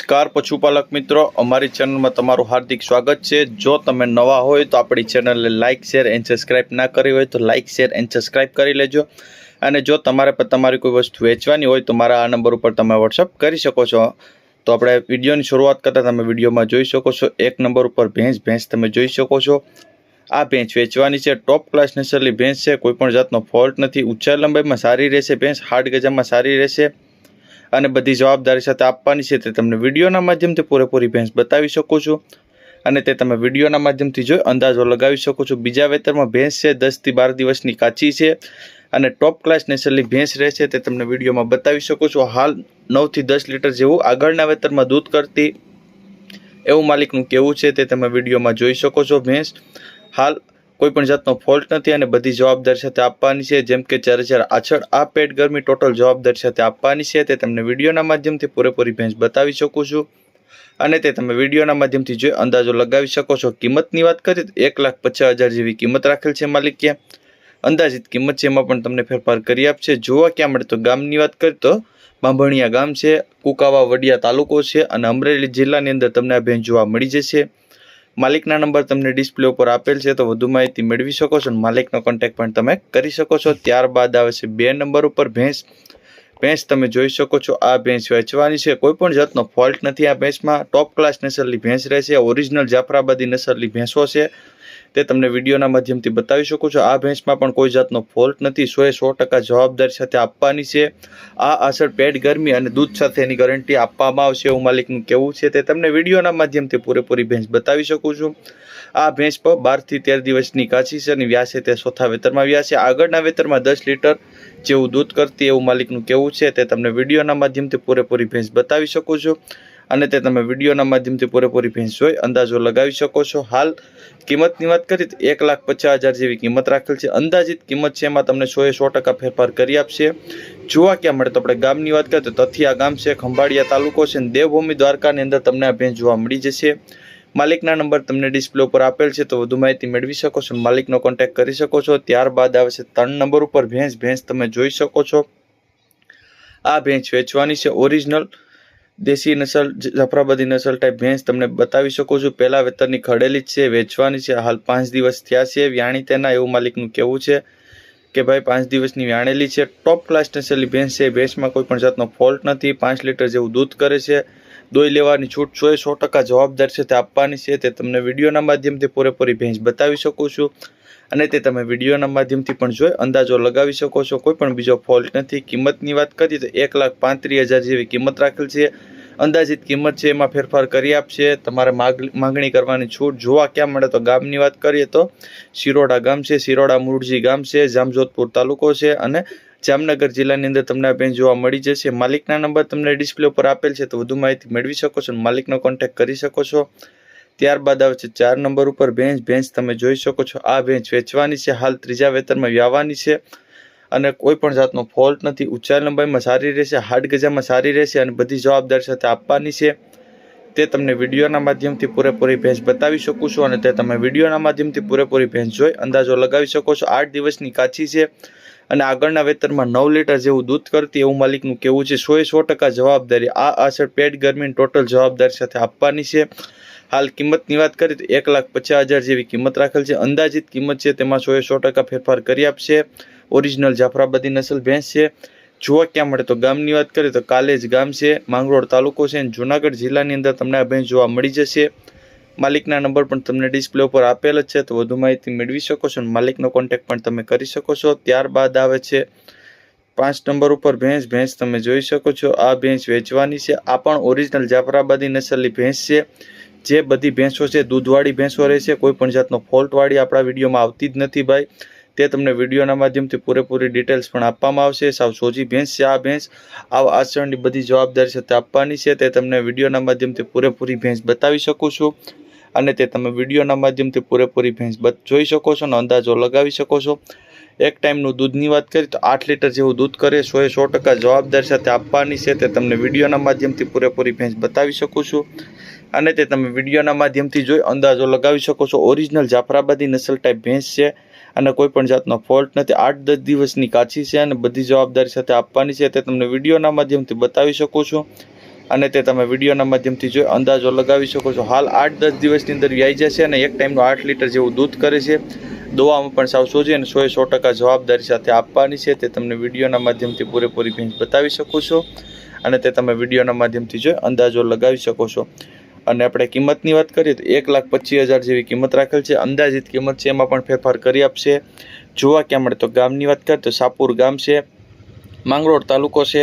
નમસ્કાર, પશુપાલક મિત્રો. અમારી ચેનલમાં તમારું હાર્દિક સ્વાગત છે. જો તમે નવા હોય તો આપણી ચેનલને લાઇક શેર એન્ડ સબસ્ક્રાઇબ ના કરી હોય તો લાઇક શેર એન્ડ સબસ્ક્રાઇબ કરી લેજો. અને જો તમારે પણ તમારી કોઈ વસ્તુ વેચવાની હોય તો મારા આ નંબર ઉપર તમે વોટ્સઅપ કરી શકો છો. તો આપણે વિડીયોની શરૂઆત કરતાં તમે વિડીયોમાં જોઈ શકો છો. એક નંબર ઉપર ભેંસ ભેંસ તમે જોઈ શકો છો. આ ભેંસ વેચવાની છે. ટોપ ક્લાસ નેસરલી ભેંસ છે. કોઈપણ જાતનો ફોલ્ટ નથી. ઊંચા લંબાઈમાં સારી રહેશે ભેંસ. હાડ ગજામાં સારી રહેશે. અને બધી જવાબદારી સાથે આપવાની છે તે તમને વિડીયોના માધ્યમથી પૂરેપૂરી ભેંસ બતાવી શકું છું. અને તે તમે વિડીયોના માધ્યમથી જોઈ અંદાજો લગાવી શકો છો. બીજા વેતરમાં ભેંસ છે, દસથી બાર દિવસની કાચી છે અને ટોપ ક્લાસ નેસલની ભેંસ રહેશે તે તમને વિડીયોમાં બતાવી શકો છો. હાલ નવથી દસ લીટર જેવું આગળના વેતરમાં દૂધ કરતી એવું માલિકનું કેવું છે તે તમે વિડીયોમાં જોઈ શકો છો ભેંસ. હાલ કોઈ પણ જાતનો ફોલ્ટ નથી અને બધી જવાબદારી સાથે આપવાની છે. જેમ કે ચારે ચાર આછળ આ પેટ ગરમી ટોટલ જવાબદારી સાથે આપવાની છે, તે તમને વિડીયોના માધ્યમથી પૂરેપૂરી ભેંસ બતાવી શકું છું. અને તે તમે વિડીયોના માધ્યમથી જોઈ અંદાજો લગાવી શકો છો, કિંમતની વાત કરીએ તો એક લાખ પચાસ હજાર જેવી કિંમત રાખેલ છે માલિકે. અંદાજિત કિંમત છે એમાં પણ તમને ફેરફાર કરી આપશે. જોવા ક્યાં મળે તો ગામની વાત કરીએ તો બાંભણિયા ગામ છે, કુકાવા વડિયા તાલુકો છે અને અમરેલી જિલ્લાની અંદર તમને આ ભેંસ જોવા મળી જશે. માલિકના નંબર તમને ડિસ્પ્લે ઉપર આપેલ છે, તો વધુ માહિતી મેળવી શકો છો અને માલિકનો કોન્ટેક્ટ પણ તમે કરી શકો છો. ત્યારબાદ આવે છે બે નંબર ઉપર ભેંસ. ભેંસ તમે જોઈ શકો છો, આ ભેંસ વેચવાની છે. કોઈ પણ જાતનો ફોલ્ટ નથી આ ભેંસમાં. ટોપ ક્લાસ નસલની ભેંસ રહેશે ઓરિજિનલ જાફરાબાદી નસલની ભેંસો છે. તે તમને વિડીયોના માધ્યમથી બતાવી શકું છું. આ ભેંસમાં પણ કોઈ જાતનો ફોલ્ટ નથી. સો એ સો ટકા જવાબદારી સાથે આપવાની છે. આ અસર પેટ ગરમી અને દૂધ સાથે એની ગેરંટી આપવામાં આવશે એવું માલિકનું કહેવું છે. તે તમને વિડીયોના માધ્યમથી પૂરેપૂરી ભેંસ બતાવી શકું છું. આ ભેંસ પર બારથી તેર દિવસની કાચી છે અને વ્યાસે તે ચોથા વેતરમાં વ્યાસે. આગળના વેતરમાં દસ લીટર જેવું દૂધ કરતી એવું માલિકનું કહેવું છે. તે તમને વિડીયોના માધ્યમથી પૂરેપૂરી ભેંસ બતાવી શકું છું. અને તે તમે વિડીયોના માધ્યમથી પૂરેપૂરી ભેંસ જોઈ, અંદાજો લગાવી શકો છો. હાલ કિંમતની વાત કરીએ તો એક લાખ પચાસ હજાર જેવી કિંમત રાખેલ છે. અંદાજિત કિંમત છે એમાં તમને સો એ સો ટકા ફેરફાર કરી આપશે. જોવા ક્યાં મળે તો આપણે ગામની વાત કરીએ તો તથિયા ગામ છે, ખંભાળિયા તાલુકો છે અને દેવભૂમિ દ્વારકાની અંદર તમને આ ભેંસ જોવા મળી જશે. માલિકના નંબર તમને ડિસ્પ્લે ઉપર આપેલ છે તો વધુ માહિતી મેળવી શકો છો માલિકનો કોન્ટેક્ટ કરી શકો છો. ત્યારબાદ આવે છે ત્રણ નંબર ઉપર ભેંસ. ભેંસ તમે જોઈ શકો છો. આ ભેંસ વેચવાની છે ઓરિજિનલ દેશી નસલ જાફરાબાદી નસલ ટાઈપ ભેંસ તમને બતાવી શકું છું. પહેલાં વેતરની ખડેલી જ છે, વેચવાની છે. હાલ પાંચ દિવસ થયા છે. વ્યાણી તેના એવું માલિકનું કહેવું છે કે ભાઈ પાંચ દિવસની વ્યાણેલી છે. ટોપ ક્લાસ નસલની ભેંસ છે. ભેંસમાં કોઈ પણ જાતનો ફોલ્ટ નથી. પાંચ લીટર જેવું દૂધ કરે છે. દોઈ લેવાની છૂટ સો સો ટકા જવાબદાર છે તે આપવાની છે. તે તમને વિડીયોના માધ્યમથી પૂરેપૂરી ભેંસ બતાવી શકું છું. અને તે તમે વિડીયોના માધ્યમથી પણ જોઈ અંદાજો લગાવી શકો છો. કોઈ પણ બીજો ફોલ્ટ નથી. કિંમતની વાત કરીએ તો એક લાખ પાંત્રીસ હજાર જેવી કિંમત રાખેલ છે. અંદાજિત કિંમત છે, એમાં ફેરફાર કરી આપશે. તમારે માગણી કરવાની છૂટ જોવા ક્યાં મળે તો ગામની વાત કરીએ તો શિરોડા ગામ છે, શિરોડા મુરજી ગામ છે, જામજોધપુર તાલુકો છે અને જામનગર જિલ્લાની અંદર તમને આ બેન જોવા મળી જશે. માલિકના નંબર તમને ડિસ્પ્લે ઉપર આપેલ છે, તો વધુ માહિતી મેળવી શકો છો માલિકનો કોન્ટેક્ટ કરી શકો છો. ત્યારબાદ આવે છે ચાર નંબર ઉપર ભેંસ ભેંસ તમે જોઈ શકો છો. આ ભેંસ વેચવાની છે. હાલ ત્રીજા વેતરમાં વ્યાવાની છે. અને કોઈ પણ જાતનો ફોલ્ટ નથી. ઊંચાઈ લંબાઈમાં સારી રહેશે. હાડ ગજામાં સારી રહેશે અને બધી જવાબદારી સાથે આપવાની છે. તે તમને વિડીયોના માધ્યમથી પૂરેપૂરી ભેંસ બતાવી શકું છું અને તે તમે વિડીયોના માધ્યમથી પૂરેપૂરી ભેંસ જોઈ અંદાજો લગાવી શકો છો. આઠ દિવસની કાચી છે અને આગળના વેતરમાં નવ લીટર જેવું દૂધ કરતી એવું માલિકનું કહેવું છે. સોએ સો ટકા જવાબદારી. આ અસર પેડ ગરમીની ટોટલ જવાબદારી સાથે આપવાની છે. હાલ કિંમતની વાત કરીએ તો એક લાખ પચાસ હજાર જેવી કિંમત રાખેલ છે. અંદાજિત કિંમત છે તેમાં સો એ સો ટકા ફેરફાર કરી આપશે. ઓરિજિનલ જાફરાબાદી નસલ ભેંસ છે. જોવા ક્યાં મળે તો ગામની વાત કરીએ તો કાલેજ ગામ છે, માંગરોળ તાલુકો છે અને જુનાગઢ જિલ્લાની અંદર તમને આ ભેંસ જોવા મળી જશે. માલિકના નંબર પણ તમને ડિસ્પ્લે ઉપર આપેલ જ છે, તો વધુ માહિતી મેળવી શકો છો અને માલિકનો કોન્ટેક્ટ પણ તમે કરી શકો છો. ત્યારબાદ આવે છે પાંચ નંબર ઉપર ભેંસ. ભેંસ તમે જોઈ શકો છો. આ ભેંસ વેચવાની છે. આ પણ ઓરિજિનલ જાફરાબાદી નસલની ભેંસ છે. જે બધી ભેંસો છે, દૂધવાળી ભેંસો રહેશે કોઈ પણ જાતનો ફોલ્ટવાળી આપણા વિડીયોમાં આવતી જ નથી ભાઈ. તે તમને વિડીયોના માધ્યમથી પૂરેપૂરી ડિટેલ્સ પણ આપવામાં આવશે. સાવ સોજી ભેંસ છે, આ ભેંસ. આ આચરણની બધી જવાબદારી સાથે આપવાની છે. તે તમને વિડીયોના માધ્યમથી પૂરેપૂરી ભેંસ બતાવી શકું છું અને તે તમે વિડીયોના માધ્યમથી પૂરેપૂરી ભેંસ જોઈ શકો છો અને અંદાજો લગાવી શકો છો. એક ટાઈમનું દૂધની વાત કરીએ તો આઠ લીટર જેવું દૂધ કરે, સો એ સો ટકા જવાબદારી સાથે આપવાની છે. તે તમને વિડીયોના માધ્યમથી પૂરેપૂરી ભેંસ બતાવી શકું છું. અને તે તમે વિડીયોના માધ્યમથી જોઈ અંદાજો લગાવી શકો છો. ઓરિજિનલ જાફરાબાદી નસલ ટાઈપ ભેંસ છે અને કોઈ પણ જાતનો ફોલ્ટ નથી. આઠ દસ દિવસની કાચી છે અને બધી જવાબદારી સાથે આપવાની છે. તે તમને વિડીયોના માધ્યમથી બતાવી શકું છું અને તે તમે વિડીયોના માધ્યમથી જોઈ અંદાજો લગાવી શકો છો. હાલ આઠ દસ દિવસની અંદર વ્યાઈ જશે અને એક ટાઈમનું આઠ લીટર જેવું દૂધ કરે છે. દોવામાં પણ સાવ સોજી અને સો સો ટકા જવાબદારી સાથે આપવાની છે. તે તમને વિડીયોના માધ્યમથી પૂરેપૂરી ભેંસ બતાવી શકો છો અને તે તમે વિડીયોના માધ્યમથી જોઈ અંદાજો લગાવી શકો છો. અને આપણે કિંમતની વાત કરીએ તો એક લાખ પચીસ હજાર જેવી કિંમત રાખેલ છે. અંદાજિત કિંમત છે એમાં પણ ફેરફાર કરી આપશે. જોવા ક્યાં મળે તો ગામની વાત કરીએ તો સાપુર ગામ છે, માંગરોળ તાલુકો છે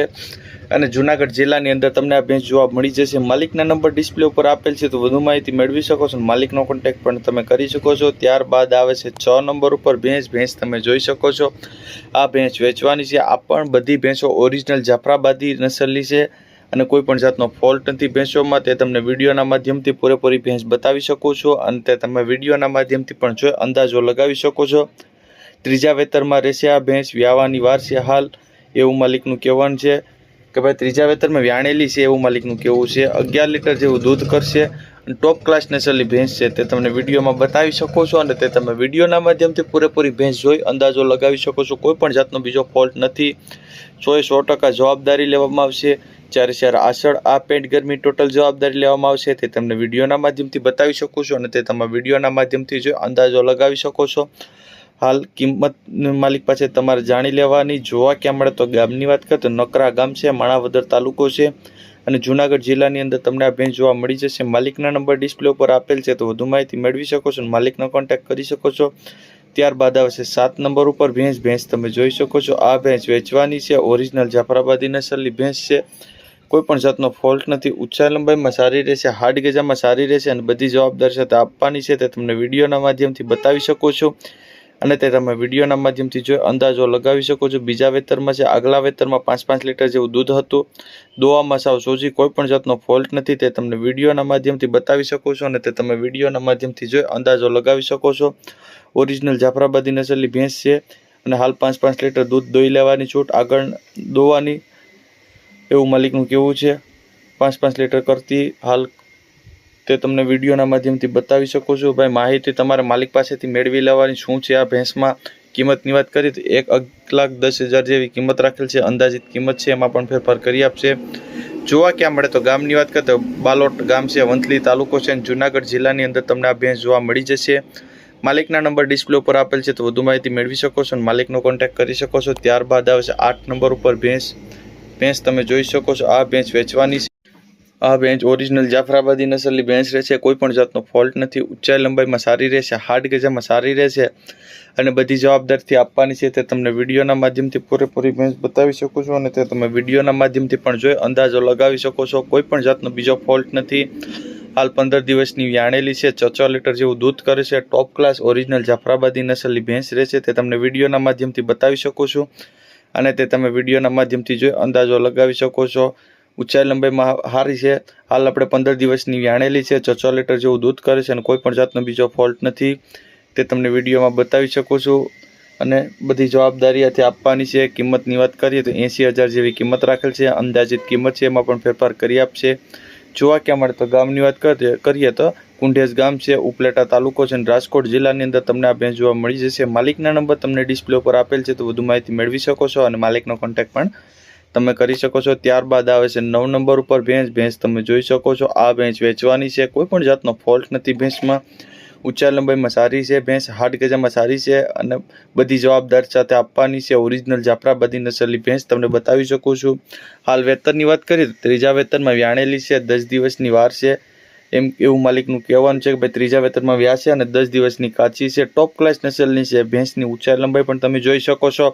અને જુનાગઢ જિલ્લાની અંદર તમને આ ભેંસ જોવા મળી જશે. માલિકના નંબર ડિસ્પ્લે ઉપર આપેલ છે તો વધુ માહિતી મેળવી શકો છો માલિકનો કોન્ટેક્ટ પણ તમે કરી શકો છો. ત્યારબાદ આવે છે છ નંબર ઉપર ભેંસ. ભેંસ તમે જોઈ શકો છો. આ ભેંસ વેચવાની છે. આ પણ બધી ભેંસો ઓરિજિનલ જાફરાબાદી નસલની છે. અને કોઈ પણ જાતનો ફોલ્ટ નથી ભેંસોમાં તે તમને વિડીયોના માધ્યમથી પૂરેપૂરી ભેંસ બતાવી શકો છો અને તે તમે વિડીયોના માધ્યમથી પણ જોઈ અંદાજો લગાવી શકો છો. ત્રીજા વેતરમાં રહેશે આ ભેંસ, વ્યાવાની વાર હાલ, એવું માલિકનું કહેવાનું છે કે ભાઈ ત્રીજા વેતરમાં વ્યાણેલી છે એવું માલિકનું કહેવું છે. અગિયાર લીટર જેવું દૂધ કરશે ટોપ ક્લાસ નસલની ભેંસ છે, તે તમને વિડીયોમાં બતાવી શકો છો અને તે તમે વિડીયોના માધ્યમથી પૂરેપૂરી ભેંસ જોઈ અંદાજો લગાવી શકો છો. કોઈ પણ જાતનો બીજો ફોલ્ટ નથી. સોએ સો ટકા જવાબદારી લેવામાં આવશે. જ્યારે જ્યારે આસળ આ પેન્ટ ગરમી ટોટલ જવાબદારી લેવામાં આવશે તે તમને વિડીયોના માધ્યમથી બતાવી શકો છો અને તે તમે વિડીયોના માધ્યમથી જો અંદાજો લગાવી શકો છો. હાલ કિંમત માલિક પાસે તમારે જાણી લેવાની, જોવા ક્યાં મળે તો ગામની વાત કરીએ તો નકરા ગામ છે, માણાવદર તાલુકો છે અને જુનાગઢ જિલ્લાની અંદર તમને આ ભેંસ જોવા મળી જશે. માલિકના નંબર ડિસ્પ્લે ઉપર આપેલ છે, તો વધુ માહિતી મેળવી શકો છો માલિકનો કોન્ટેક્ટ કરી શકો છો. ત્યારબાદ આવશે સાત નંબર ઉપર ભેંસ. ભેંસ તમે જોઈ શકો છો, આ ભેંસ વેચવાની છે ઓરિજિનલ જાફરાબાદી નસલની ભેંસ છે. કોઈ પણ જાતનો ફોલ્ટ નથી. ઊંચા લંબાઈમાં સારી રહેશે હાર્ડ ગજામાં સારી રહેશે અને બધી જવાબદારી સાથે આપવાની છે. તે તમને વિડીયોના માધ્યમથી બતાવી શકો છો અને તે તમે વિડીયોના માધ્યમથી જોઈ અંદાજો લગાવી શકો છો. બીજા વેતરમાં છે, આગલા વેતરમાં પાંચ પાંચ લીટર જેવું દૂધ હતું. દોવામાં સાવ સોજી, કોઈપણ જાતનો ફોલ્ટ નથી. તે તમને વિડીયોના માધ્યમથી બતાવી શકો છો અને તે તમે વિડીયોના માધ્યમથી જોઈ અંદાજો લગાવી શકો છો. ઓરિજિનલ જાફરાબાદી નસલની ભેંસ છે અને હાલ પાંચ પાંચ લીટર દૂધ દોઈ લેવાની છૂટ. આગળ દોવાની એવું માલિકનું કહેવું છે? પાંચ પાંચ લીટર કરતી હાલ તે તમને વિડીયોના માધ્યમથી બતાવી શકો છો. ભાઈ, માહિતી તમારે માલિક પાસેથી મેળવી લેવાની શું છે? આ ભેંસમાં કિંમતની વાત કરીએ તો એક લાખ દસ હજાર જેવી કિંમત રાખેલ છે. અંદાજિત કિંમત છે, એમાં પણ ફેરફાર કરી આપશે. જોવા ક્યાં મળે તો ગામની વાત કરીએ તો બાલોટ ગામ છે, વંથલી તાલુકો છે અને જુનાગઢ જિલ્લાની અંદર તમને આ ભેંસ જોવા મળી જશે. માલિકના નંબર ડિસ્પ્લે ઉપર આપેલ છે, તો વધુ માહિતી મેળવી શકો છો અને માલિકનો કોન્ટેક્ટ કરી શકો છો. ત્યારબાદ આવે છે આઠ નંબર ઉપર ભેંસ ભેંસ તમે જોઈ શકો છો. આ ભેંસ વેચવાની છે. આ ભેંસ ઓરિજિનલ જાફરાબાદી નસલની ભેંસ રહેશે. કોઈ પણ જાતનો ફોલ્ટ નથી. ઊંચાઈ લંબાઈમાં સારી રહેશે. હાર્ડ ગજામાં સારી રહેશે. અને બધી જવાબદારીથી આપવાની છે તે તમને વિડીયોના માધ્યમથી પૂરેપૂરી ભેંસ બતાવી શકો છો અને તે તમે વિડીયોના માધ્યમથી પણ જોઈ અંદાજો લગાવી શકો છો. કોઈ પણ જાતનો બીજો ફોલ્ટ નથી. હાલ પંદર દિવસની વ્યાણેલી છે. છ લીટર જેવું દૂધ કરે છે. ટોપ ક્લાસ ઓરિજિનલ જાફરાબાદી નસલની ભેંસ રહેશે. તે તમને વિડીયોના માધ્યમથી બતાવી શકું છો. અને તે તમે વિડીયોના માધ્યમથી જોઈ અંદાજો લગાવી શકો છો. ઊંચાઈ લંબાઈમાં સારી છે. હાલ આપણે પંદર દિવસની વ્યાણેલી છે. છ લીટર જેવું દૂધ કરે છે અને કોઈ પણ જાતનો બીજો ફોલ્ટ નથી. તે તમને વિડીયોમાં બતાવી શકો છું. અને બધી જવાબદારી આથી આપવાની છે. કિંમતની વાત કરીએ તો એંસી હજાર જેવી કિંમત રાખેલ છે. અંદાજિત કિંમત છે. એમાં પણ ફેરફાર કરી આપશે. જોવા ક્યાં મળે તો ગામની વાત કરીએ કરીએ તો કુંઢેજ ગામ છે, ઉપલેટા તાલુકો છે અને રાજકોટ જિલ્લાની અંદર તમને આ ભેંસ જોવા મળી જશે. માલિકના નંબર તમને ડિસ્પ્લે ઉપર આપેલ છે, તો વધુ માહિતી મેળવી શકો છો અને માલિકનો કોન્ટેક્ટ પણ તમે કરી શકો છો. ત્યારબાદ આવે છે નવ નંબર ઉપર ભેંસ. ભેંસ તમે જોઈ શકો છો. આ ભેંસ વેચવાની છે. કોઈ પણ જાતનો ફોલ્ટ નથી ભેંસમાં. ઊંચા લંબાઈમાં સારી છે, ભેંસ હાડ ગજામાં સારી છે અને બધી જવાબદાર સાથે આપવાની છે ઓરિજિનલ જાફરાબાદી નસલની ભેંસ તમને બતાવી શકું છું. હાલ વેતનની વાત કરીએ તો ત્રીજા વેતનમાં વ્યાણેલી છે, દસ દિવસની વાર છે. એમ એવું માલિકનું કહેવાનું છે કે ભાઈ ત્રીજા વેતનમાં વ્યા છે અને દસ દિવસની કાચી છે. ટોપ ક્લાસ નસલની છે, ભેંસની ઊંચાઈ લંબાઈ પણ તમે જોઈ શકો છો.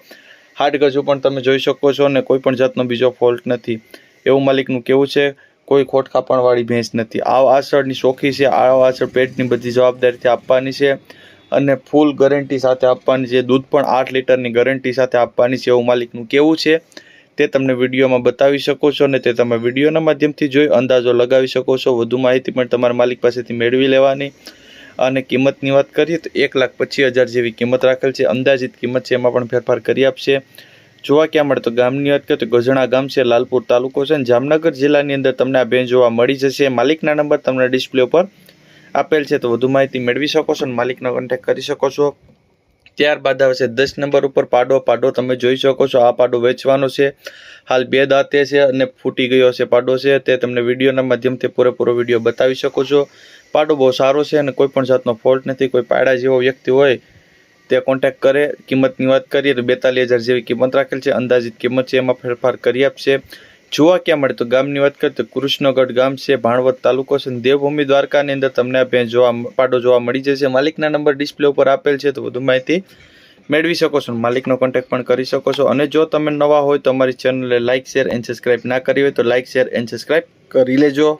હાડ ગજુ પણ તમે જોઈ શકો છો અને કોઈ પણ જાતનો બીજો ફોલ્ટ નથી. એવું માલિકનું કેવું છે. કોઈ ખોટ ખાપણવાળી ભેંસ નથી. આ આસળની શોખી છે, આ આસળ પેટની બધી જવાબદારીથી આપવાની છે અને ફૂલ ગેરંટી સાથે આપવાની છે. દૂધ પણ આઠ લીટરની ગેરંટી સાથે આપવાની છે એવું માલિકનું કેવું છે. તે તમને વિડીયોમાં બતાવી શકો છો અને તે તમે વિડીયોના માધ્યમથી જોઈ અંદાજો લગાવી શકો છો. વધુ માહિતી પણ તમારા માલિક પાસેથી મેળવી લેવાની. અને કિંમતની વાત કરીએ તો એક લાખ પચીસ હજાર જેવી કિંમત રાખેલ છે. અંદાજિત કિંમત છે, એમાં પણ ફેરફાર કરી આપશે. જોવા ક્યાં મળે તો ગામની વાત કરીએ તો ગઝણા ગામ છે, લાલપુર તાલુકો છે અને જામનગર જિલ્લાની અંદર તમને આ બેન જોવા મળી જશે. માલિકના નંબર તમને ડિસ્પ્લે ઉપર આપેલ છે, તો વધુ માહિતી મેળવી શકો છો અને માલિકનો કોન્ટેક્ટ કરી શકો છો. ત્યારબાદ આવે છે, દસ નંબર ઉપર પાડો પાડો તમે જોઈ શકો છો, આ પાડો વેચવાનો છે. હાલ બે દાંતે છે અને ફૂટી ગયો છે પાડો છે, તે તમને વિડીયોના માધ્યમથી પૂરેપૂરો વીડિયો બતાવી શકો છો. પાડો બહુ સારો છે અને કોઈ પણ જાતનો ફોલ્ટ નથી, કોઈ પાડા જેવો વ્યક્તિ હોય તે કોન્ટેક્ટ કરે, કિંમતની વાત કરીએ તો બેતાલીસ હજાર જેવી કિંમત રાખેલ છે, અંદાજિત કિંમત છે, એમાં ફેરફાર કરી આપશે. જોવા ક્યાં મળે તો ગામની વાત કરીએ તો કૃષ્ણગઢ ગામ છે, ભાણવડ તાલુકો છે દેવભૂમિ દ્વારકાની અંદર તમને આ ભેંસ જોવા પાડો જોવા મળી જશે. માલિકના નંબર ડિસ્પ્લે ઉપર આપેલ છે, તો વધુ માહિતી મેળવી શકો છો માલિકનો કોન્ટેક્ટ પણ કરી શકો છો. અને જો તમે નવા હોય તો અમારી ચેનલને લાઇક શેર એન્ડ સબસ્ક્રાઇબ ના કરી હોય તો લાઇક શેર એન્ડ સબસ્ક્રાઇબ કરી લેજો.